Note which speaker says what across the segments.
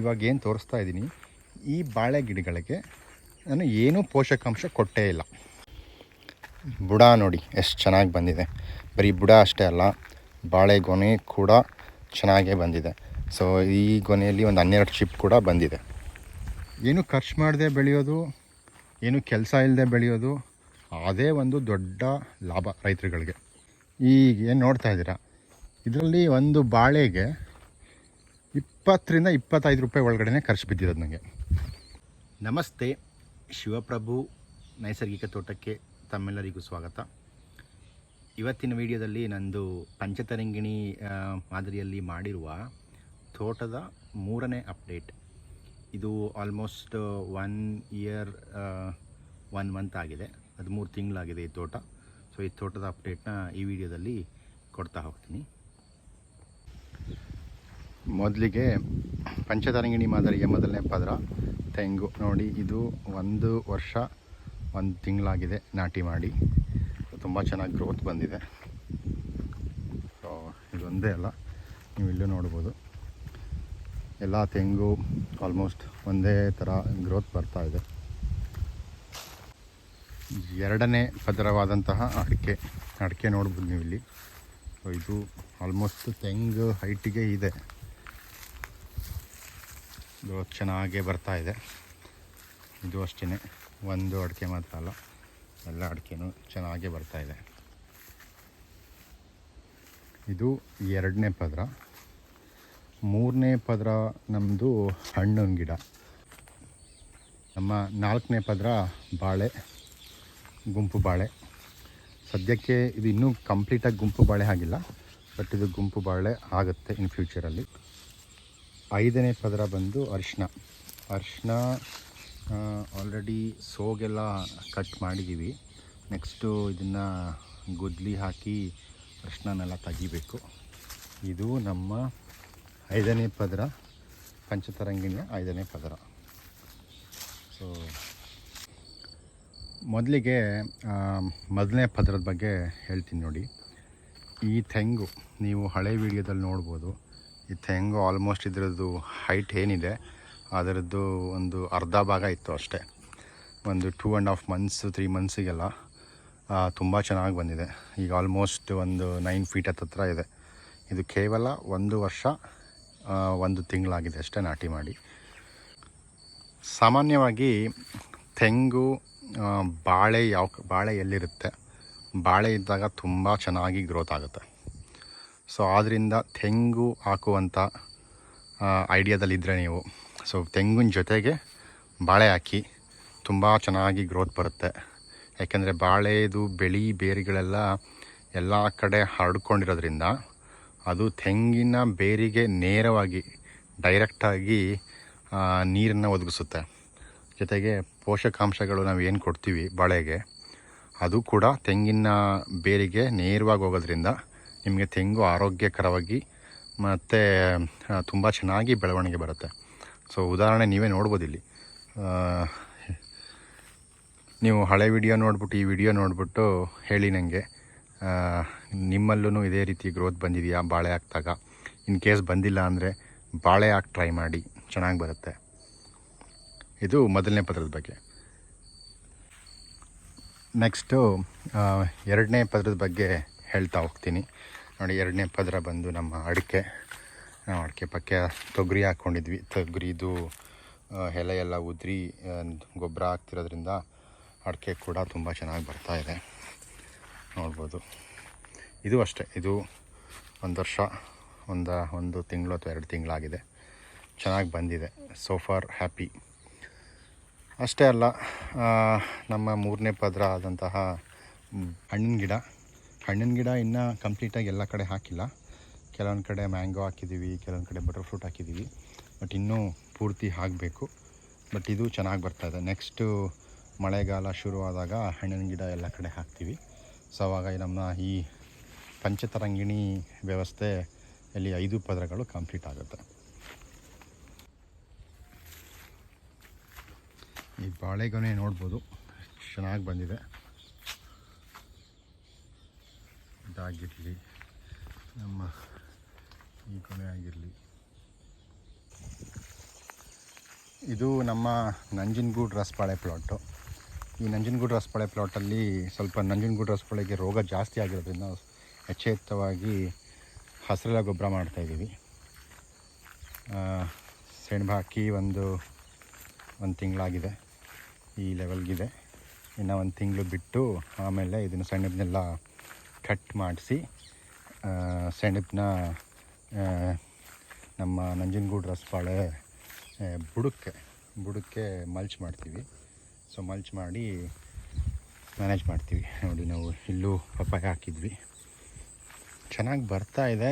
Speaker 1: ಇವಾಗ ಏನು ತೋರಿಸ್ತಾ ಇದ್ದೀನಿ ಈ ಬಾಳೆ ಗಿಡಗಳಿಗೆ ನಾನು ಏನೂ ಪೋಷಕಾಂಶ ಕೊಟ್ಟೇ ಇಲ್ಲ. ಬುಡ ನೋಡಿ, ಎಷ್ಟು ಚೆನ್ನಾಗಿ ಬಂದಿದೆ. ಬರೀ ಬುಡ ಅಷ್ಟೇ ಅಲ್ಲ, ಬಾಳೆ ಗೊನೆ ಕೂಡ ಚೆನ್ನಾಗೇ ಬಂದಿದೆ. ಸೊ ಈ ಗೊನೆಯಲ್ಲಿ ಒಂದು ಹನ್ನೆರಡು ಚಿಪ್ ಕೂಡ ಬಂದಿದೆ. ಏನು ಖರ್ಚು ಮಾಡದೆ ಬೆಳೆಯೋದು, ಏನು ಕೆಲಸ ಇಲ್ಲದೆ ಬೆಳೆಯೋದು, ಅದೇ ಒಂದು ದೊಡ್ಡ ಲಾಭ ರೈತರುಗಳಿಗೆ. ಈಗ ಏನು ನೋಡ್ತಾ ಇದ್ದೀರಾ, ಇದರಲ್ಲಿ ಒಂದು ಬಾಳೆಗೆ ಇಪ್ಪತ್ತರಿಂದ ಇಪ್ಪತ್ತೈದು ರೂಪಾಯಿ ಒಳಗಡೆ ಖರ್ಚು ಬಿದ್ದಿರೋದು ನನಗೆ ನಮಸ್ತೆ, ಶಿವಪ್ರಭು ನೈಸರ್ಗಿಕ ತೋಟಕ್ಕೆ ತಮ್ಮೆಲ್ಲರಿಗೂ ಸ್ವಾಗತ. ಇವತ್ತಿನ ವಿಡಿಯೋದಲ್ಲಿ ನಂದು ಪಂಚತರಂಗಿಣಿ ಮಾದರಿಯಲ್ಲಿ ಮಾಡಿರುವ ತೋಟದ ಮೂರನೇ ಅಪ್ಡೇಟ್. ಇದು almost one year one month ಆಗಿದೆ. ಹದಿಮೂರು ತಿಂಗಳಾಗಿದೆ ಈ ತೋಟ. ಸೊ ಈ ತೋಟದ ಅಪ್ಡೇಟ್ನ ಈ ವಿಡಿಯೋದಲ್ಲಿ ಕೊಡ್ತಾ ಹೋಗ್ತೀನಿ. ಮೊದಲಿಗೆ ಪಂಚತರಂಗಿಣಿ ಮಾದರಿಯ ಮೊದಲನೇ ಪದರ ತೆಂಗು ನೋಡಿ, ಇದು ಒಂದು ವರ್ಷ, ಒಂದು ತಿಂಗಳಾಗಿದೆ ನಾಟಿ ಮಾಡಿ. ತುಂಬ ಚೆನ್ನಾಗಿ ಗ್ರೋತ್ ಬಂದಿದೆ. ಸೊ ಇದೊಂದೇ ಅಲ್ಲ, ನೀವು ಇಲ್ಲೂ ನೋಡ್ಬೋದು. ಎಲ್ಲ ತೆಂಗು ಆಲ್ಮೋಸ್ಟ್ ಒಂದೇ ಥರ ಗ್ರೋತ್ ಬರ್ತಾ ಇದೆ. ಎರಡನೇ ಪದರವಾದಂತಹ ಅಡಿಕೆ ಅಡಿಕೆ ನೋಡ್ಬೋದು ನೀವು ಇಲ್ಲಿ ಇದು ಆಲ್ಮೋಸ್ಟ್ ತೆಂಗು ಹೈಟಿಗೆ ಇದೆ. ಗ್ರೋತ್ ಚೆನ್ನಾಗೇ ಬರ್ತಾ ಇದೆ. ಇದು ಅಷ್ಟೇ ಒಂದು ಅಡಿಕೆ ಮಾತ್ರ ಅಲ್ಲ. ಎಲ್ಲ ಅಡಿಕೆನೂ ಚೆನ್ನಾಗೇ ಬರ್ತಾ ಇದೆ. ಇದು ಎರಡನೇ ಪದರ. ಮೂರನೇ ಪದರ ನಮ್ಮದು ಹಣ್ಣಿನ ಗಿಡ. ನಮ್ಮ ನಾಲ್ಕನೇ ಪದರ ಬಾಳೆ, ಗುಂಪು ಬಾಳೆ. ಸದ್ಯಕ್ಕೆ ಇದು ಇನ್ನೂ ಕಂಪ್ಲೀಟಾಗಿ ಗುಂಪು ಬಾಳೆ ಆಗಿಲ್ಲ. ಬಟ್ ಇದು ಗುಂಪು ಬಾಳೆ ಆಗುತ್ತೆ ಇನ್ ಫ್ಯೂಚರಲ್ಲಿ. ಐದನೇ ಪದರ ಬಂದು ಅರಿಶಿನ. ಅರಿಶಿನ ಆಲ್ರೆಡಿ ಸೋಗೆಲ್ಲ ಕಟ್ ಮಾಡಿದ್ದೀವಿ ನೆಕ್ಸ್ಟು ಇದನ್ನು ಗುದ್ಲಿ ಹಾಕಿ ಅರಿಶಿನನೆಲ್ಲ ತೆಗಿಬೇಕು. ಇದು ನಮ್ಮ ಐದನೇ ಪದರ ಪಂಚತರಂಗಿನ ಐದನೇ ಪದರ. ಸೊ ಮೊದಲಿಗೆ ಮೊದಲನೇ ಪದರದ ಬಗ್ಗೆ ಹೇಳ್ತೀನಿ ನೋಡಿ. ಈ ತೆಂಗು ನೀವು ಹಳೆ ವಿಡಿಯೋದಲ್ಲಿ ನೋಡ್ಬೋದು. ಈ ತೆಂಗು ಆಲ್ಮೋಸ್ಟ್ ಇದರದ್ದು ಹೈಟ್ ಏನಿದೆ, ಅದರದ್ದು ಒಂದು ಅರ್ಧ ಭಾಗ ಇತ್ತು ಅಷ್ಟೇ. ಒಂದು two and half months three ಮಂತ್ಸಿಗೆಲ್ಲ ತುಂಬ ಚೆನ್ನಾಗಿ ಬಂದಿದೆ. ಈಗ ಆಲ್ಮೋಸ್ಟ್ ಒಂದು ನೈನ್ ಫೀಟ್ ಹತ್ತಿರ ಇದೆ. ಇದು ಕೇವಲ ಒಂದು ವರ್ಷ ಒಂದು ತಿಂಗಳಾಗಿದೆ ಅಷ್ಟೇ ನಾಟಿ ಮಾಡಿ. ಸಾಮಾನ್ಯವಾಗಿ ತೆಂಗು ಬಾಳೆ ಯಾವ, ಬಾಳೆ ಎಲ್ಲಿರುತ್ತೆ? ಬಾಳೆ ಇದ್ದಾಗ ತುಂಬ ಚೆನ್ನಾಗಿ ಗ್ರೋತ್ ಆಗುತ್ತೆ. ಸೊ ಆದ್ದರಿಂದ ತೆಂಗು ಹಾಕುವಂಥ ಐಡಿಯಾದಲ್ಲಿದ್ದರೆ ನೀವು. ಸೊ ತೆಂಗಿನ ಜೊತೆಗೆ ಬಾಳೆ ಹಾಕಿ ತುಂಬ ಚೆನ್ನಾಗಿ ಗ್ರೋತ್ ಬರುತ್ತೆ. ಯಾಕೆಂದರೆ ಬಾಳೆದು, ಬೆಳಿ, ಬೇರುಗಳೆಲ್ಲ ಎಲ್ಲ ಕಡೆ ಹರಡ್ಕೊಂಡಿರೋದ್ರಿಂದ ಅದು ತೆಂಗಿನ ಬೇರಿಗೆ ನೇರವಾಗಿ ಡೈರೆಕ್ಟಾಗಿ ನೀರನ್ನು ಒದಗಿಸುತ್ತೆ. ಜೊತೆಗೆ ಪೋಷಕಾಂಶಗಳು ನಾವು ಏನು ಕೊಡ್ತೀವಿ ಬಾಳೆಗೆ, ಅದು ಕೂಡ ತೆಂಗಿನ ಬೇರಿಗೆ ನೇರವಾಗಿ ಹೋಗೋದ್ರಿಂದ ನಿಮಗೆ ತೆಂಗು ಆರೋಗ್ಯಕರವಾಗಿ ಮತ್ತು ತುಂಬ ಚೆನ್ನಾಗಿ ಬೆಳವಣಿಗೆ ಬರುತ್ತೆ. ಸೊ ಉದಾಹರಣೆ ನೀವೇ ನೋಡ್ಬೋದು ಇಲ್ಲಿ ನೀವು ಹಳೆ ವಿಡಿಯೋ ನೋಡ್ಬಿಟ್ಟು, ಈ ವಿಡಿಯೋ ನೋಡಿಬಿಟ್ಟು ಹೇಳಿ ನನಗೆ ನಿಮ್ಮಲ್ಲೂ ಇದೇ ರೀತಿ ಗ್ರೋತ್ ಬಂದಿದೆಯಾ? ಬಾಳೆ ಹಾಕ್ದಾಗ? ಇನ್ ಕೇಸ್ ಬಂದಿಲ್ಲ ಅಂದರೆ ಬಾಳೆ ಹಾಕಿ ಟ್ರೈ ಮಾಡಿ. ಚೆನ್ನಾಗಿ ಬರುತ್ತೆ. ಇದು ಮೊದಲನೇ ಪದ್ರದ ಬಗ್ಗೆ. ನೆಕ್ಸ್ಟು ಎರಡನೇ ಪದ್ರದ ಬಗ್ಗೆ ಹೇಳ್ತಾ ಹೋಗ್ತೀನಿ. ನೋಡಿ, ಎರಡನೇ ಪದರ ಬಂದು ನಮ್ಮ ಅಡಿಕೆ, ನಾವು ಅಡಿಕೆ ಪಕ್ಕ ತೊಗರಿ ಹಾಕ್ಕೊಂಡಿದ್ವಿ ತೊಗರಿದು ಎಲೆ ಎಲ್ಲ ಉದುರಿ ಗೊಬ್ಬರ ಹಾಕ್ತಿರೋದ್ರಿಂದ ಅಡಿಕೆ ಕೂಡ ತುಂಬ ಚೆನ್ನಾಗಿ ಬರ್ತಾ ಇದೆ. ನೋಡ್ಬೋದು. ಇದು ಅಷ್ಟೇ. ಇದು ಒಂದು ವರ್ಷ, ಒಂದು ಒಂದು ತಿಂಗಳು ಅಥವಾ ಎರಡು ತಿಂಗಳಾಗಿದೆ. ಚೆನ್ನಾಗಿ ಬಂದಿದೆ. ಸೋಫಾರ್ ಹ್ಯಾಪಿ ಅಷ್ಟೇ ಅಲ್ಲ ನಮ್ಮ ಮೂರನೇ ಪದರ ಆದಂತಹ ಹಣ್ಣಿನ ಗಿಡ. ಹಣ್ಣಿನ ಗಿಡ ಇನ್ನೂ ಕಂಪ್ಲೀಟಾಗಿ ಎಲ್ಲ ಕಡೆ ಹಾಕಿಲ್ಲ. ಕೆಲವೊಂದು ಕಡೆ ಮ್ಯಾಂಗೋ ಹಾಕಿದ್ದೀವಿ ಕೆಲವೊಂದು ಕಡೆ ಬಟರ್ ಫ್ರೂಟ್ ಹಾಕಿದ್ದೀವಿ ಬಟ್ ಇನ್ನೂ ಪೂರ್ತಿ ಆಗಬೇಕು ಬಟ್ ಇದು ಚೆನ್ನಾಗಿ ಬರ್ತಾಯಿದೆ ನೆಕ್ಸ್ಟು ಮಳೆಗಾಲ ಶುರುವಾದಾಗ ಹಣ್ಣಿನ ಗಿಡ ಎಲ್ಲ ಕಡೆ ಹಾಕ್ತೀವಿ. ಸೊ ಆವಾಗ ನಮ್ಮ ಈ ಪಂಚತರಂಗಿಣಿ ವ್ಯವಸ್ಥೆ ಇಲ್ಲಿ ಐದು ಪದರಗಳು ಕಂಪ್ಲೀಟ್ ಆಗುತ್ತೆ. ಈ ಬಾಳೆಗೊನೆ ನೋಡ್ಬೋದು. ಚೆನ್ನಾಗಿ ಬಂದಿದೆ. ಇದಾಗಿರಲಿ. ನಮ್ಮ ಈ ಕೊನೆ ಆಗಿರಲಿ. ಇದು ನಮ್ಮ ನಂಜನಗೂಡು ರಸಪಾಳೆ ಪ್ಲಾಟು ಈ ನಂಜನಗೂಡು ರಸಪಾಳೆ ಪ್ಲಾಟಲ್ಲಿ ಸ್ವಲ್ಪ ನಂಜನಗೂಡು ರಸಪಾಳೆಗೆ ರೋಗ ಜಾಸ್ತಿ ಆಗಿರೋದ್ರಿಂದ ಎಚ್ಚೆತ್ತವಾಗಿ ಹಸಿರೆಲ್ಲ ಗೊಬ್ಬರ ಮಾಡ್ತಾಯಿದ್ದೀವಿ ಸೆಣಬು ಹಾಕಿ ಒಂದು ಒಂದು ತಿಂಗಳಾಗಿದೆ. ಈ ಲೆವೆಲ್ಗಿದೆ ಇನ್ನು ಒಂದು ತಿಂಗಳು ಬಿಟ್ಟು ಆಮೇಲೆ ಇದನ್ನು ಸೆಣಬನ್ನೆಲ್ಲ ಕಟ್ ಮಾಡಿಸಿ ಸೆಣಬನ್ನ ನಮ್ಮ ನಂಜನಗೂಡು ರಸಬಾಳೆ ಬುಡಕ್ಕೆ ಬುಡಕ್ಕೆ ಮಲ್ಚ್ ಮಾಡ್ತೀವಿ. ಸೊ ಮಲ್ಚ್ ಮಾಡಿ ಮ್ಯಾನೇಜ್ ಮಾಡ್ತೀವಿ. ನೋಡಿ, ನಾವು ಇಲ್ಲೂ ಪಪ್ಪಾಯ ಹಾಕಿದ್ವಿ. ಚೆನ್ನಾಗಿ ಬರ್ತಾ ಇದೆ.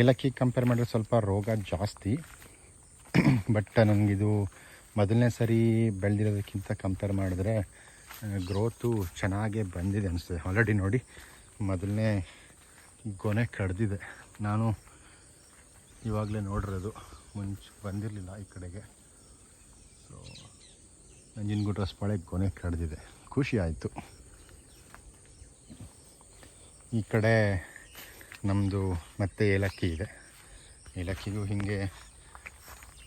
Speaker 1: ಏಲಕ್ಕಿ ಕಂಪೇರ್ ಮಾಡಿದ್ರೆ ಸ್ವಲ್ಪ ರೋಗ ಜಾಸ್ತಿ. ಬಟ್ ನನಗಿದು ಮೊದಲನೇ ಸರಿ ಬೆಳೆದಿರೋದಕ್ಕಿಂತ ಕಂಪೇರ್ ಮಾಡಿದ್ರೆ ಗ್ರೋತು ಚೆನ್ನಾಗೇ ಬಂದಿದೆ ಅನಿಸ್ತದೆ ಆಲ್ರೆಡಿ ನೋಡಿ, ಮೊದಲನೇ ಗೊನೆ ಕಡ್ದಿದೆ. ನಾನು ಇವಾಗಲೇ ನೋಡಿರೋದು. ಮುಂಚೆ ಬಂದಿರಲಿಲ್ಲ ಈ ಕಡೆಗೆ. ಸೊ ನಂಜನಗೂಡು ರಸಬಾಳೆ ಗೊನೆ ಕಡ್ದಿದೆ. ಖುಷಿ ಆಯಿತು. ಈ ಕಡೆ ನಮ್ಮದು ಮತ್ತೆ ಏಲಕ್ಕಿ ಇದೆ. ಏಲಕ್ಕಿಗೂ ಹೀಗೆ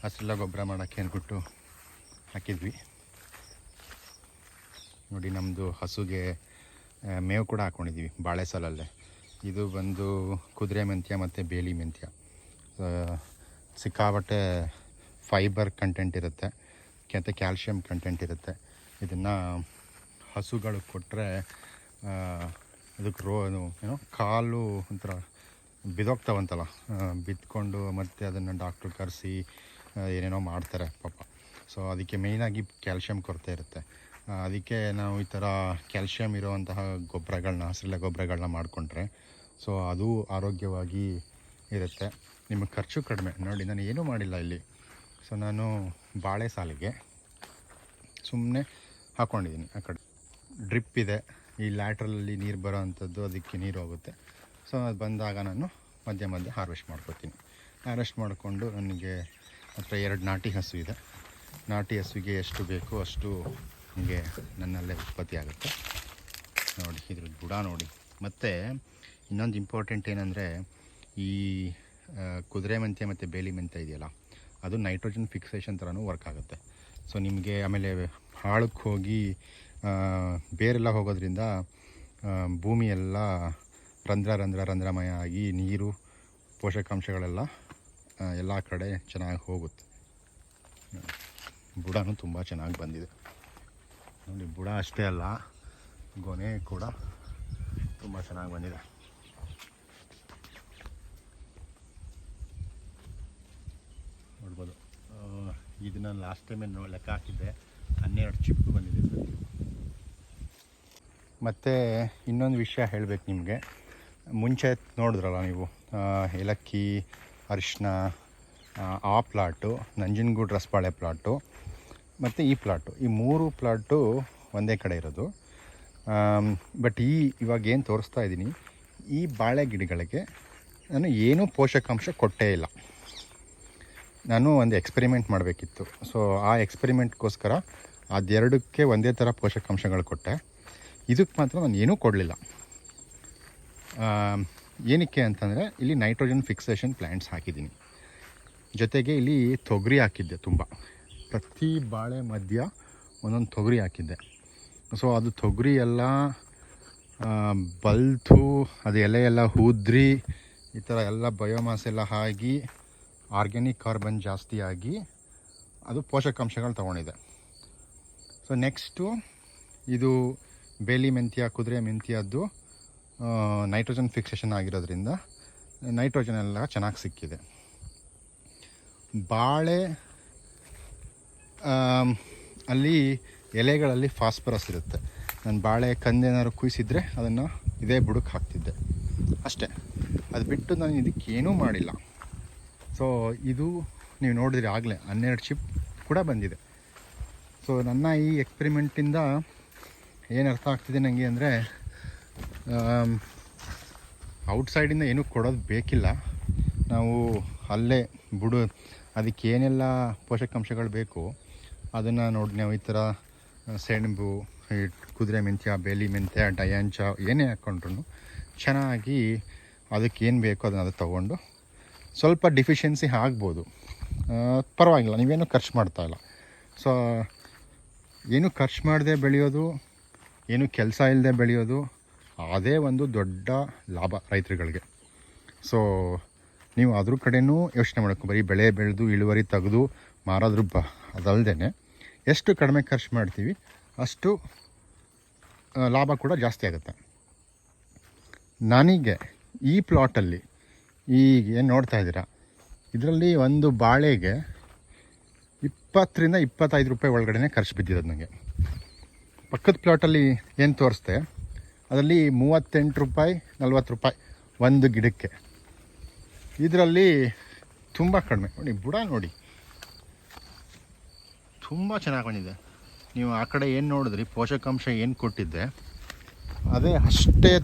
Speaker 1: ಹಸಿರೆಲ್ಲ ಗೊಬ್ಬರ ಮಾಡೋಕ್ಕೆ ಅಂದ್ಬಿಟ್ಟು ಹಾಕಿದ್ವಿ. ನೋಡಿ ನಮ್ಮದು ಹಸುಗೆ ಮೇವು ಕೂಡ ಹಾಕ್ಕೊಂಡಿದ್ದೀವಿ ಬಾಳೆ ಸಾಲಲ್ಲೇ ಇದು ಬಂದು ಕುದುರೆ ಮೆಂತ್ಯ ಮತ್ತು ಬೇಲಿ ಮೆಂತ್ಯ. ಸಿಕ್ಕಾಪಟ್ಟೆ ಫೈಬರ್ ಕಂಟೆಂಟ್ ಇರುತ್ತೆ, ಮತ್ತು ಕ್ಯಾಲ್ಶಿಯಂ ಕಂಟೆಂಟ್ ಇರುತ್ತೆ. ಇದನ್ನು ಹಸುಗಳು ಕೊಟ್ಟರೆ ಅದಕ್ಕೆ ರೋ, ಏನು ಕಾಲು ಒಂಥರ ಬಿದೋಗ್ತಾವಂತಲ್ಲ ಬಿದ್ಕೊಂಡು ಮತ್ತು ಅದನ್ನು ಡಾಕ್ಟ್ರು ಕರೆಸಿ ಏನೇನೋ ಮಾಡ್ತಾರೆ ಪಾಪ. ಸೊ ಅದಕ್ಕೆ ಮೇಯ್ನಾಗಿ ಕ್ಯಾಲ್ಶಿಯಂ ಕೊರತೆ ಇರುತ್ತೆ. ಅದಕ್ಕೆ ನಾವು ಈ ಥರ ಕ್ಯಾಲ್ಶಿಯಂ ಇರುವಂತಹ ಗೊಬ್ಬರಗಳನ್ನ ಹಸಿರೆಲೆ ಗೊಬ್ಬರಗಳನ್ನ ಮಾಡಿಕೊಂಡ್ರೆ, ಸೊ ಅದು ಆರೋಗ್ಯವಾಗಿ ಇರುತ್ತೆ. ನಿಮಗೆ ಖರ್ಚು ಕಡಿಮೆ. ನೋಡಿ, ನಾನು ಏನೂ ಮಾಡಿಲ್ಲ ಇಲ್ಲಿ. ಸೊ ನಾನು ಬಾಳೆ ಸಾಲಿಗೆ ಸುಮ್ಮನೆ ಹಾಕ್ಕೊಂಡಿದ್ದೀನಿ ಆ ಕಡೆ. ಡ್ರಿಪ್ ಇದೆ. ಈ ಲ್ಯಾಟ್ರಲ್ಲಿ ನೀರು ಬರೋ ಅಂಥದ್ದು ಅದಕ್ಕೆ ನೀರು ಹೋಗುತ್ತೆ. ಸೊ ಅದು ಬಂದಾಗ ನಾನು ಮಧ್ಯೆ ಮಧ್ಯೆ ಹಾರ್ವೆಸ್ಟ್ ಮಾಡ್ಕೊತೀನಿ. ಹಾರ್ವೆಸ್ಟ್ ಮಾಡಿಕೊಂಡು ನನಗೆ ಹತ್ರ ಎರಡು ನಾಟಿ ಹಸು ಇದೆ. ನಾಟಿ ಹಸುವಿಗೆ ಎಷ್ಟು ಬೇಕೋ ಅಷ್ಟು ನನಗೆ ನನ್ನಲ್ಲೇ ಉತ್ಪತ್ತಿ ಆಗುತ್ತೆ. ನೋಡಿ ಇದ್ರ ಬುಡ ನೋಡಿ. ಮತ್ತು ಇನ್ನೊಂದು ಇಂಪಾರ್ಟೆಂಟ್ ಏನಂದರೆ, ಈ ಕುದುರೆ ಮೆಂತ್ಯ ಮತ್ತು ಬೇಲಿ ಮೆಂತ್ಯ ಇದೆಯಲ್ಲ, ಅದು ನೈಟ್ರೋಜನ್ ಫಿಕ್ಸೇಷನ್ ಥರನೂ ವರ್ಕ್ ಆಗುತ್ತೆ. ಸೊ ನಿಮಗೆ ಆಮೇಲೆ ಹಾಳಕ್ಕೆ ಹೋಗಿ ಬೇರೆಲ್ಲ ಹೋಗೋದ್ರಿಂದ ಭೂಮಿಯೆಲ್ಲ ರಂಧ್ರ ರಂಧ್ರ, ರಂಧ್ರಮಯ ಆಗಿ ನೀರು, ಪೋಷಕಾಂಶಗಳೆಲ್ಲ ಎಲ್ಲ ಕಡೆ ಚೆನ್ನಾಗಿ ಹೋಗುತ್ತೆ. ಬುಡನೂ ತುಂಬ ಚೆನ್ನಾಗಿ ಬಂದಿದೆ. ನೋಡಿ, ಬುಡ ಅಷ್ಟೇ ಅಲ್ಲ, ಗೊನೆ ಕೂಡ ತುಂಬ ಚೆನ್ನಾಗಿ ಬಂದಿದೆ. ನೋಡ್ಬೋದು. ಇದನ್ನ ಲಾಸ್ಟ್ ಟೈಮೇ ಲೆಕ್ಕ ಹಾಕಿದ್ದೆ, ಹನ್ನೆರಡು ಚಿಪ್ಪು ಬಂದಿದೆ ಮತ್ತು ಇನ್ನೊಂದು ವಿಷಯ ಹೇಳಬೇಕು ನಿಮಗೆ. ಮುಂಚೆ ನೋಡಿದ್ರಲ್ಲ ನೀವು ಏಲಕ್ಕಿ ಅರಿಶಿನ ಆ ಪ್ಲಾಟು ನಂಜನಗೂಡು ರಸಬಾಳೆ ಪ್ಲಾಟು ಮತ್ತು ಈ ಪ್ಲಾಟು. ಈ ಮೂರು ಪ್ಲಾಟು ಒಂದೇ ಕಡೆ ಇರೋದು. ಬಟ್ ಈ ಇವಾಗ ಏನು ತೋರಿಸ್ತಾ ಇದ್ದೀನಿ ಈ ಬಾಳೆ ಗಿಡಗಳಿಗೆ ನಾನು ಏನೂ ಪೋಷಕಾಂಶ ಕೊಟ್ಟೇ ಇಲ್ಲ. ನಾನು ಒಂದು ಎಕ್ಸ್ಪೆರಿಮೆಂಟ್ ಮಾಡಬೇಕಿತ್ತು. ಸೊ ಆ ಎಕ್ಸ್ಪೆರಿಮೆಂಟ್ಗೋಸ್ಕರ ಅದೆರಡಕ್ಕೆ ಒಂದೇ ಥರ ಪೋಷಕಾಂಶಗಳು ಕೊಟ್ಟೆ. ಇದಕ್ಕೆ ಮಾತ್ರ ನಾನು ಏನೂ ಕೊಡಲಿಲ್ಲ. ಏನಕ್ಕೆ ಅಂತಂದರೆ ಇಲ್ಲಿ ನೈಟ್ರೋಜನ್ ಫಿಕ್ಸೇಷನ್ ಪ್ಲ್ಯಾಂಟ್ಸ್ ಹಾಕಿದ್ದೀನಿ. ಜೊತೆಗೆ ಇಲ್ಲಿ ತೊಗರಿ ಹಾಕಿದ್ದೆ ತುಂಬ. ಪ್ರತಿ ಬಾಳೆ ಮಧ್ಯ ಒಂದೊಂದು ತೊಗರಿ ಹಾಕಿದ್ದೆ. ಸೊ ಅದು ತೊಗರಿ ಎಲ್ಲ ಬಲ್ತು, ಅದು ಎಲೆ ಎಲ್ಲ ಹೂದ್ರಿ, ಈ ಥರ ಎಲ್ಲ ಬಯೋಮಾಸ್ ಎಲ್ಲ ಆಗಿ ಆರ್ಗ್ಯಾನಿಕ್ ಕಾರ್ಬನ್ ಜಾಸ್ತಿ ಆಗಿ ಅದು ಪೋಷಕಾಂಶಗಳು ತೊಗೊಂಡಿದೆ ಸೊ ನೆಕ್ಸ್ಟು ಇದು ಬೇಲಿ ಮೆಂತ್ಯ, ಕುದುರೆ ಮೆಂತ್ಯದ್ದು ನೈಟ್ರೋಜನ್ ಫಿಕ್ಸೇಷನ್ ಆಗಿರೋದ್ರಿಂದ ನೈಟ್ರೋಜನ್ ಎಲ್ಲ ಚೆನ್ನಾಗಿ ಸಿಕ್ಕಿದೆ. ಬಾಳೆ ಅಲ್ಲಿ ಎಲೆಗಳಲ್ಲಿ ಫಾಸ್ಫರಸ್ ಇರುತ್ತೆ. ನಾನು ಬಾಳೆ ಕಂದೇನಾದ್ರು ಕುಯ್ಸಿದ್ರೆ ಅದನ್ನು ಇದೇ ಬುಡಕ್ಕೆ ಹಾಕ್ತಿದ್ದೆ. ಅಷ್ಟೇ. ಅದು ಬಿಟ್ಟು ನಾನು ಇದಕ್ಕೆ ಏನೂ ಮಾಡಿಲ್ಲ. ಸೊ ಇದು ನೀವು ನೋಡಿದ್ರೆ ಆಗಲೇ, ಹನ್ನೆರಡು ಚಿಪ್ ಕೂಡ ಬಂದಿದೆ. ಸೊ ನನ್ನ ಈ ಎಕ್ಸ್ಪೆರಿಮೆಂಟಿಂದ ಏನು ಅರ್ಥ ಆಗ್ತಿದೆ ನನಗೆ ಅಂದರೆ ಔಟ್ಸೈಡಿಂದ ಏನೂ ಕೊಡೋದು ಬೇಕಿಲ್ಲ. ನಾವು ಅಲ್ಲೇ ಬುಡ, ಅದಕ್ಕೆ ಏನೆಲ್ಲ ಪೋಷಕಾಂಶಗಳು ಬೇಕು. ಅದನ್ನು ನೋಡಿ ನಾವು ಈ ಥರ ಸೆಣಬು ಕುದುರೆ ಮೆಂತ್ಯ, ಬೇಲಿ ಮೆಂತ್ಯ ಡಯಾಂಚ ಏನೇ ಹಾಕ್ಕೊಂಡ್ರು ಚೆನ್ನಾಗಿ ಅದಕ್ಕೆ ಏನು ಬೇಕೋ ಅದನ್ನು ಅದು ತೊಗೊಂಡು ಸ್ವಲ್ಪ ಡಿಫಿಷಿಯನ್ಸಿ ಆಗ್ಬೋದು. ಪರವಾಗಿಲ್ಲ, ನೀವೇನು ಖರ್ಚು ಮಾಡ್ತಾ ಇಲ್ಲ. ಸೊ ಏನು ಖರ್ಚು ಮಾಡದೆ ಬೆಳೆಯೋದು, ಏನು ಕೆಲಸ ಇಲ್ಲದೆ ಬೆಳೆಯೋದು, ಅದೇ ಒಂದು ದೊಡ್ಡ ಲಾಭ ರೈತರುಗಳಿಗೆ. ಸೊ ನೀವು ಅದ್ರ ಕಡೆನೂ ಯೋಚನೆ ಮಾಡಬೇಕು ಬರೀ ಬೆಳೆ ಬೆಳೆದು ಇಳುವರಿ ತೆಗೆದು ಮಾರೋದ್ರ ಬ ಅದಲ್ಲದೆ ಎಷ್ಟು ಕಡಿಮೆ ಖರ್ಚು ಮಾಡ್ತೀವಿ, ಅಷ್ಟು ಲಾಭ ಕೂಡ ಜಾಸ್ತಿ ಆಗುತ್ತೆ. ನನಗೆ ಈ ಪ್ಲಾಟಲ್ಲಿ ಈಗ ಏನು ನೋಡ್ತಾ ಇದ್ದೀರಾ? ಇದರಲ್ಲಿ ಒಂದು ಬಾಳೆಗೆ ಇಪ್ಪತ್ತರಿಂದ ಇಪ್ಪತ್ತೈದು ರೂಪಾಯಿ ಒಳಗಡೆ ಖರ್ಚು ಬಿದ್ದಿರೋದು ನನಗೆ ಪಕ್ಕದ ಪ್ಲಾಟಲ್ಲಿ ಏನು ತೋರಿಸ್ದೆ, ಅದರಲ್ಲಿ ಮೂವತ್ತೆಂಟು ರೂಪಾಯಿ, ನಲ್ವತ್ತು ರೂಪಾಯಿ ಒಂದು ಗಿಡಕ್ಕೆ. ಇದರಲ್ಲಿ ತುಂಬ ಕಡಿಮೆ. ನೋಡಿ, ಬುಡ ನೋಡಿ. ತುಂಬ ಚೆನ್ನಾಗಿ ಬಂದಿದೆ. ನೀವು ಆ ಕಡೆ ಏನು ನೋಡಿದ್ರಿ? ಪೋಷಕಾಂಶ ಏನು ಕೊಟ್ಟಿದ್ದೆ? ಅದೇ ಅಷ್ಟೇ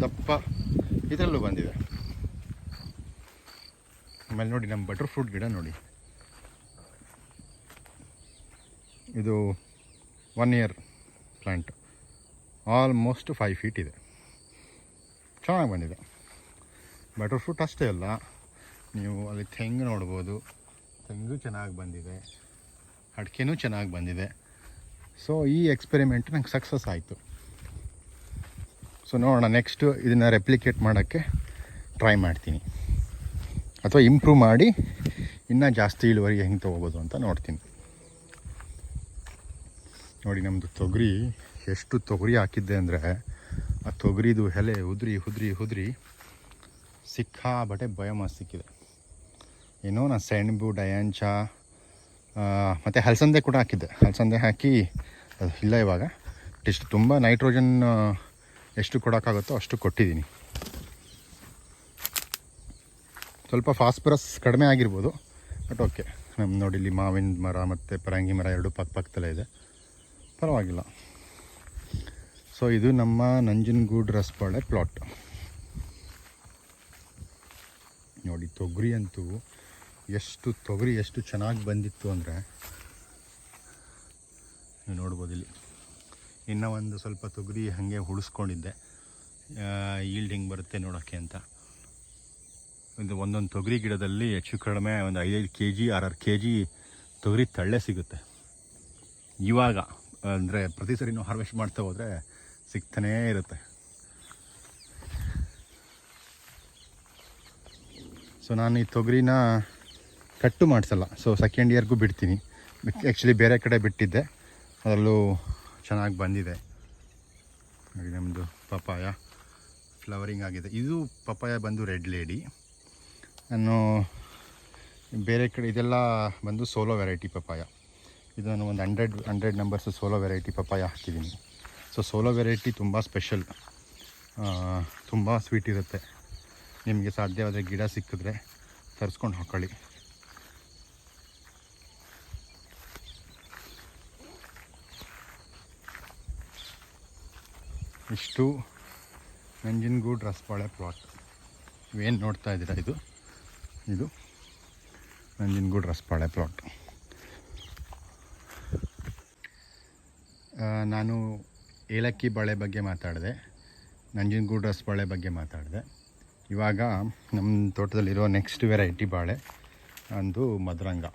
Speaker 1: ದಪ್ಪ ಇದರಲ್ಲೂ ಬಂದಿದೆ. ಆಮೇಲೆ ನೋಡಿ ನಮ್ಮ ಬಟರ್ ಫ್ರೂಟ್ ಗಿಡ ನೋಡಿ. ಇದು one year plant almost five feet ಇದೆ. ಚೆನ್ನಾಗಿ ಬಂದಿದೆ. ಬಟರ್ ಫ್ರೂಟ್ ಅಷ್ಟೇ ಅಲ್ಲ. ನೀವು ಅಲ್ಲಿ ತೆಂಗು ನೋಡ್ಬೋದು. ತೆಂಗು ಚೆನ್ನಾಗಿ ಬಂದಿದೆ. ಅಡಿಕೆನೂ ಚೆನ್ನಾಗಿ ಬಂದಿದೆ. ಸೊ ಈ ಎಕ್ಸ್ಪೆರಿಮೆಂಟ್ ನಂಗೆ ಸಕ್ಸಸ್ ಆಯಿತು. ಸೊ ನೋಡೋಣ ನೆಕ್ಸ್ಟು ಇದನ್ನು ರೆಪ್ಲಿಕೇಟ್ ಮಾಡೋಕ್ಕೆ ಟ್ರೈ ಮಾಡ್ತೀನಿ. ಅಥವಾ ಇಂಪ್ರೂವ್ ಮಾಡಿ ಇನ್ನೂ ಜಾಸ್ತಿ ಇಳುವರಿ ಹೆಂಗೆ ತೊಗೋಬೋದು ಅಂತ ನೋಡ್ತೀನಿ. ನೋಡಿ ನಮ್ಮದು ತೊಗರಿ ಎಷ್ಟು ತೊಗರಿ ಹಾಕಿದ್ದೆ ಅಂದರೆ ಆ ತೊಗರಿದು ಎಲೆ ಉದ್ರಿ ಉದ್ರಿ ಉದ್ರಿ ಸಿಕ್ಕಾಬಟ್ಟೆ ಬಯೋಮಾಸ್ ಸಿಕ್ಕಿದೆ. ಏನೋ ನಾನು ಸೆಣಬು ಡಯಾಂಚ ಮತ್ತು ಹಲಸಂದೆ ಕೂಡ ಹಾಕಿದ್ದೆ. ಹಲಸಂದೆ ಹಾಕಿ, ಅದು ಇಲ್ಲ ಇವಾಗ. ಟೆಸ್ಟ್ ತುಂಬ ನೈಟ್ರೋಜನ್ ಎಷ್ಟು ಕೊಡೋಕ್ಕಾಗುತ್ತೋ ಅಷ್ಟು ಕೊಟ್ಟಿದ್ದೀನಿ. ಸ್ವಲ್ಪ ಫಾಸ್ಫರಸ್ ಕಡಿಮೆ ಆಗಿರ್ಬೋದು ಬಟ್ ಓಕೆ ನಮ್ಮ ನೋಡಿ ಇಲ್ಲಿ ಮಾವಿನ ಮರ ಮತ್ತು ಪರಂಗಿ ಮರ ಎರಡು ಪಕ್ಕ ಪಕ್ಕದಲ್ಲೇ ಇದೆ. ಪರವಾಗಿಲ್ಲ. ಸೊ ಇದು ನಮ್ಮ ನಂಜನಗೂಡು ರಸಬಾಳೆ ಪ್ಲಾಟ್ ನೋಡಿ, ತೊಗರಿ ಅಂತೂ ಎಷ್ಟು ತೊಗರಿ ಎಷ್ಟು ಚೆನ್ನಾಗಿ ಬಂದಿತ್ತು ಅಂದರೆ ನೀವು ನೋಡ್ಬೋದು ಇಲ್ಲಿ. ಇನ್ನೂ ಒಂದು ಸ್ವಲ್ಪ ತೊಗರಿ ಹಾಗೆ ಉಳಿಸ್ಕೊಂಡಿದ್ದೆ ಈಲ್ಡ್ ಹಿಂಗೆ ಬರುತ್ತೆ ನೋಡೋಕ್ಕೆ ಅಂತ. ಇದು ಒಂದೊಂದು ತೊಗರಿ ಗಿಡದಲ್ಲಿ ಹೆಚ್ಚು ಕಡಿಮೆ ಒಂದು ಐದೈದು ಕೆ ಜಿ ಆರಾರು ಕೆ ಜಿ ತೊಗರಿ ತಳ್ಳೆ ಸಿಗುತ್ತೆ. ಇವಾಗ, ಅಂದರೆ ಪ್ರತಿ ಸರಿನೂ ಹಾರ್ವೆಸ್ಟ್ ಮಾಡ್ತಾ ಹೋದರೆ ಸಿಗ್ತಾನೇ ಇರುತ್ತೆ. ಸೊ ನಾನು ಈ ತೊಗರಿನ ಕಟ್ಟು ಮಾಡಿಸಲ್ಲ. ಸೊ ಸೆಕೆಂಡ್ ಇಯರ್ಗೂ ಬಿಡ್ತೀನಿ. ಆ್ಯಕ್ಚುಲಿ ಬೇರೆ ಕಡೆ ಬಿಟ್ಟಿದ್ದೆ. ಅದರಲ್ಲೂ ಚೆನ್ನಾಗಿ ಬಂದಿದೆ. ಹಾಗೆ ನಮ್ಮದು ಪಪ್ಪಾಯ. ಫ್ಲವರಿಂಗ್ ಆಗಿದೆ. ಇದು ಪಪ್ಪಾಯ ಬಂದು ರೆಡ್ ಲೇಡಿ. ನಾನು ಬೇರೆ ಕಡೆ, ಇದೆಲ್ಲ ಬಂದು ಸೋಲೋ ವೆರೈಟಿ ಪಪ್ಪಾಯ. ಇದು ನಾನು ಒಂದು hundred hundred numbers solo variety papaya ಹಾಕಿದ್ದೀನಿ. ಸೊ ಸೋಲೋ ವೆರೈಟಿ ತುಂಬ ಸ್ಪೆಷಲ್ ತುಂಬ ಸ್ವೀಟ್ ಇರುತ್ತೆ. ನಿಮಗೆ ಸಾಧ್ಯವಾದರೆ ಗಿಡ ಸಿಕ್ಕಿದ್ರೆ ತರಿಸ್ಕೊಂಡು ಹಾಕೊಳ್ಳಿ. ಇಷ್ಟು ನಂಜನಗೂಡು ರಸಬಾಳೆ ಪ್ಲಾಟ್ ಏನು ನೋಡ್ತಾ ಇದ್ದೀರಾ ಇದು? ಇದು ನಂಜನಗೂಡು ರಸಬಾಳೆ ಪ್ಲಾಟ್ ನಾನು ಏಲಕ್ಕಿ ಬಾಳೆ ಬಗ್ಗೆ ಮಾತಾಡಿದೆ ನಂಜನಗೂಡು ರಸಬಾಳೆ ಬಗ್ಗೆ ಮಾತಾಡಿದೆ. ಇವಾಗ ನಮ್ಮ ತೋಟದಲ್ಲಿರೋ ನೆಕ್ಸ್ಟ್ ವೆರೈಟಿ ಬಾಳೆ, ಅಂದು ಮದರಂಗ.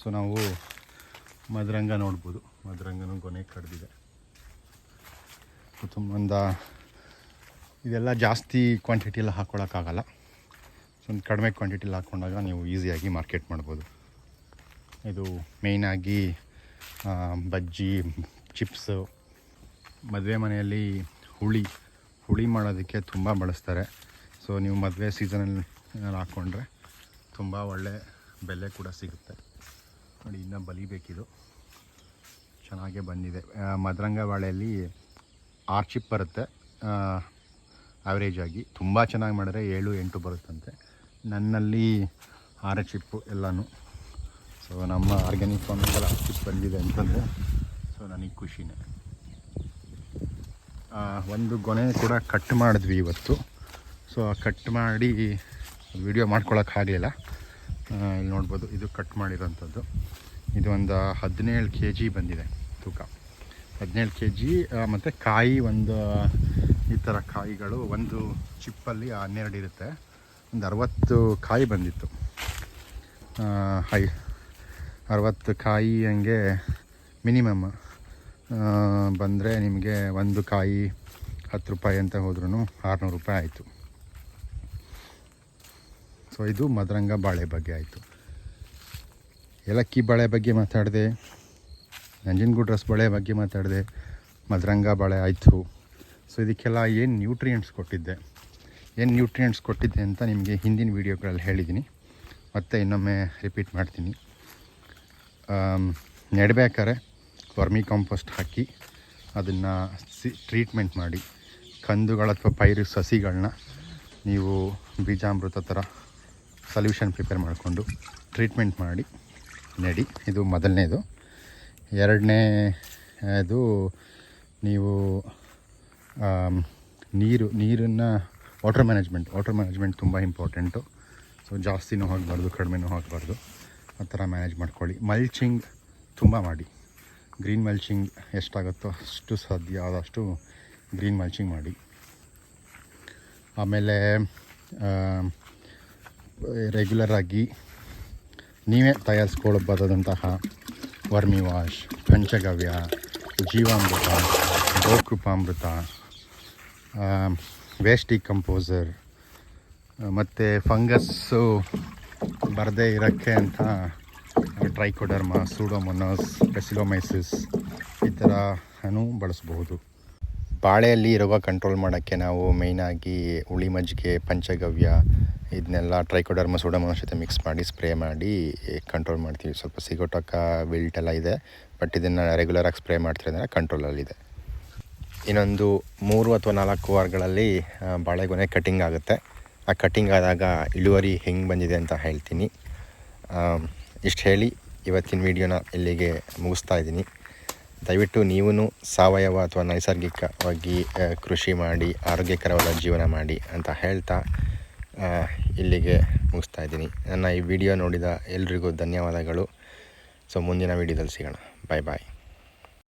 Speaker 1: ಸೊ ನಾವು ಮದರಂಗ ನೋಡ್ಬೋದು. ಮದರಂಗನೂ ಕೊನೆ ಕಡ್ದಿದೆ. ತುಂಬ ಇದೆಲ್ಲ ಜಾಸ್ತಿ ಕ್ವಾಂಟಿಟಿ ಎಲ್ಲ ಹಾಕ್ಕೊಳಕ್ಕಾಗಲ್ಲ ಸೊ ಒಂದು ಕಡಿಮೆ ಕ್ವಾಂಟಿಟಿಲಿ ಹಾಕ್ಕೊಂಡಾಗ ನೀವು ಈಸಿಯಾಗಿ ಮಾರ್ಕೆಟ್ ಮಾಡ್ಬೋದು. ಇದು ಮೇಯ್ನಾಗಿ ಬಜ್ಜಿ ಚಿಪ್ಸು ಮದುವೆ ಮನೆಯಲ್ಲಿ ಹುಳಿ ಹುಳಿ ಮಾಡೋದಕ್ಕೆ ತುಂಬ ಬಳಸ್ತಾರೆ. ಸೊ ನೀವು ಮದುವೆ ಸೀಸನಲ್ಲಿ ಹಾಕ್ಕೊಂಡ್ರೆ ತುಂಬ ಒಳ್ಳೆ ಬೆಲೆ ಕೂಡ ಸಿಗುತ್ತೆ. ನೋಡಿ, ಇನ್ನೂ ಬಲಿಬೇಕಿದು ಚೆನ್ನಾಗೇ ಬಂದಿದೆ. ಮದರಂಗ ಬಾಳೆಯಲ್ಲಿ ಆರು ಚಿಪ್ ಬರುತ್ತೆ ಆವ್ರೇಜ್ ಆಗಿ. ತುಂಬ ಚೆನ್ನಾಗಿ ಮಾಡಿದ್ರೆ ಏಳು, ಎಂಟು ಬರುತ್ತಂತೆ. ನನ್ನಲ್ಲಿ ಆರ್ ಚಿಪ್ಪು ಎಲ್ಲನೂ. ಸೊ ನಮ್ಮ ಆರ್ಗ್ಯಾನಿಕ್ ಫಾರ್ಮಿಂಗಲ್ಲಿ ಆರು ಚಿಪ್ ಬಂದಿದೆ ಅಂತಂದರೆ ಸೊ ನನಗೆ ಖುಷಿನೇ. ಒಂದು ಗೊನೆ ಕೂಡ ಕಟ್ ಮಾಡಿದ್ವಿ ಇವತ್ತು. ಸೊ ಕಟ್ ಮಾಡಿ ವಿಡಿಯೋ ಮಾಡ್ಕೊಳಕ್ಕಾಗಲಿಲ್ಲ ಇಲ್ಲಿ ನೋಡ್ಬೋದು, ಇದು ಕಟ್ ಮಾಡಿರೋಂಥದ್ದು. ಇದು ಒಂದು ಹದಿನೇಳು ಕೆ ಜಿ ಬಂದಿದೆ ತೂಕ. ಹದಿನೇಳು ಕೆ ಜಿ ಮತ್ತು ಕಾಯಿ ಒಂದು, ಈ ಥರ ಕಾಯಿಗಳು, ಒಂದು ಚಿಪ್ಪಲ್ಲಿ ಹನ್ನೆರಡು ಇರುತ್ತೆ. ಒಂದು ಅರವತ್ತು ಕಾಯಿ ಬಂದಿತ್ತು. ಹೈ, ಅರವತ್ತು ಕಾಯಿ ಹಂಗೆ ಮಿನಿಮಮ್. ಬಂದರೆ ನಿಮಗೆ ಒಂದು ಕಾಯಿ ಹತ್ತು ರೂಪಾಯಿ ಅಂತ ಹೋದ್ರೂ ಆರುನೂರು ರೂಪಾಯಿ ಆಯಿತು. ಸೊ ಇದು ಮದರಂಗ ಬಾಳೆ ಬಗ್ಗೆ ಆಯಿತು. ಏಲಕ್ಕಿ ಬಾಳೆ ಬಗ್ಗೆ ಮಾತಾಡಿದೆ. ನಂಜನಗೂಡು ಬಳೆ ಬಗ್ಗೆ ಮಾತಾಡಿದೆ, ಮದರಂಗ ಬಾಳೆ ಆಯಿತು. ಸೊ ಇದಕ್ಕೆಲ್ಲ ಏನು ನ್ಯೂಟ್ರಿಯೆಂಟ್ಸ್ ಕೊಟ್ಟಿದ್ದೆ? ಏನು ನ್ಯೂಟ್ರಿಯೆಂಟ್ಸ್ ಕೊಟ್ಟಿದ್ದೆ ಅಂತ ನಿಮಗೆ ಹಿಂದಿನ ವೀಡಿಯೋಗಳಲ್ಲಿ ಹೇಳಿದ್ದೀನಿ ಮತ್ತೆ ಇನ್ನೊಮ್ಮೆ ರಿಪೀಟ್ ಮಾಡ್ತೀನಿ. ನೆಡಬೇಕಾರೆ ವರ್ಮಿ ಕಾಂಪೋಸ್ಟ್ ಹಾಕಿ ಅದನ್ನು ಸಿ ಟ್ರೀಟ್ಮೆಂಟ್ ಮಾಡಿ. ಕಂದುಗಳು ಅಥವಾ ಪೈರು ಸಸಿಗಳನ್ನ ನೀವು ಬೀಜಾಮೃತ ಥರ ಸೊಲ್ಯೂಷನ್ ಪ್ರಿಪೇರ್ ಮಾಡಿಕೊಂಡು ಟ್ರೀಟ್ಮೆಂಟ್ ಮಾಡಿ, ನೆಡಿ. ಇದು ಮೊದಲನೇದು. ಎರಡನೇ, ಅದು ನೀವು ನೀರು, ನೀರನ್ನು ವಾಟರ್ ಮ್ಯಾನೇಜ್ಮೆಂಟ್ ವಾಟರ್ ಮ್ಯಾನೇಜ್ಮೆಂಟ್ ತುಂಬ ಇಂಪಾರ್ಟೆಂಟು ಸೊ ಜಾಸ್ತಿನೂ ಹೋಗಬಾರ್ದು ಕಡಿಮೆನೂ ಹೋಗಬಾರ್ದು ಆ ಥರ ಮ್ಯಾನೇಜ್ ಮಾಡ್ಕೊಳ್ಳಿ. ಮಲ್ಚಿಂಗ್ ತುಂಬ ಮಾಡಿ. ಗ್ರೀನ್ ಮಲ್ಚಿಂಗ್ ಎಷ್ಟಾಗುತ್ತೋ ಅಷ್ಟು ಸಾಧ್ಯ ಆದಷ್ಟು ಗ್ರೀನ್ ಮಲ್ಚಿಂಗ್ ಮಾಡಿ. ಆಮೇಲೆ ರೆಗ್ಯುಲರಾಗಿ ನೀವೇ ತಯಾರಿಸ್ಕೊಳ್ಬಹುದಾದಂತಹ ವರ್ಮಿ ವಾಶ್ ಪಂಚಗವ್ಯ, ಜೀವಾಮೃತ, ಗೋಕೃಪಾಮೃತ ವೇಸ್ಟ್ ಡಿಕಂಪೋಸರ್ ಮತ್ತು ಫಂಗಸ್ಸು ಬರದೇ ಇರೋಕ್ಕೆ ಅಂತ ಟ್ರೈಕೋಡರ್ಮ, ಸೂಡೋಮೊನಸ್ ಪೆಸಿಲೋಮೈಸಿಸ್ ಈ ಥರನೂ ಬಳಸ್ಬಹುದು ಬಾಳೆಯಲ್ಲಿ ರೋಗ ಕಂಟ್ರೋಲ್ ಮಾಡೋಕ್ಕೆ ನಾವು ಮೇಯ್ನಾಗಿ ಹುಳಿ ಮಜ್ಜಿಗೆ, ಪಂಚಗವ್ಯ ಇದನ್ನೆಲ್ಲ ಟ್ರೈಕೋಡರ್ಮ ಸೋಡಮನ ಜೊತೆ ಮಿಕ್ಸ್ ಮಾಡಿ ಸ್ಪ್ರೇ ಮಾಡಿ ಕಂಟ್ರೋಲ್ ಮಾಡ್ತೀವಿ. ಸ್ವಲ್ಪ ಸಿಗೋಟಕ ವಿಲ್ಟ್ ಎಲ್ಲ ಇದೆ ಬಟ್ ಇದನ್ನು ರೆಗ್ಯುಲರಾಗಿ ಸ್ಪ್ರೇ ಮಾಡ್ತೀರಿ ಅಂದರೆ ಕಂಟ್ರೋಲಲ್ಲಿದೆ ಇನ್ನೊಂದು ಮೂರು ಅಥವಾ ನಾಲ್ಕು ವಾರಗಳಲ್ಲಿ ಬಾಳೆಗೊನೆ ಕಟಿಂಗ್ ಆಗುತ್ತೆ. ಆ ಕಟಿಂಗ್ ಆದಾಗ ಇಳುವರಿ ಹೆಂಗೆ ಬಂದಿದೆ ಅಂತ ಹೇಳ್ತೀನಿ. ಇಷ್ಟು ಹೇಳಿ ಇವತ್ತಿನ ವೀಡಿಯೋನ ಇಲ್ಲಿಗೆ ಮುಗಿಸ್ತಾ ಇದ್ದೀನಿ. ದಯವಿಟ್ಟು ನೀವೂ ಸಾವಯವ ಅಥವಾ ನೈಸರ್ಗಿಕವಾಗಿ ಕೃಷಿ ಮಾಡಿ, ಆರೋಗ್ಯಕರವಾದ ಜೀವನ ಮಾಡಿ ಅಂತ ಹೇಳ್ತಾ ಇಲ್ಲಿಗೆ ಮುಗಿಸ್ತಾ ಇದ್ದೀನಿ. ನನ್ನ ಈ ವಿಡಿಯೋ ನೋಡಿದ ಎಲ್ರಿಗೂ ಧನ್ಯವಾದಗಳು. ಸೊ, ಮುಂದಿನ ವಿಡಿಯೋದಲ್ಲಿ ಸಿಗೋಣ. ಬಾಯ್ ಬಾಯ್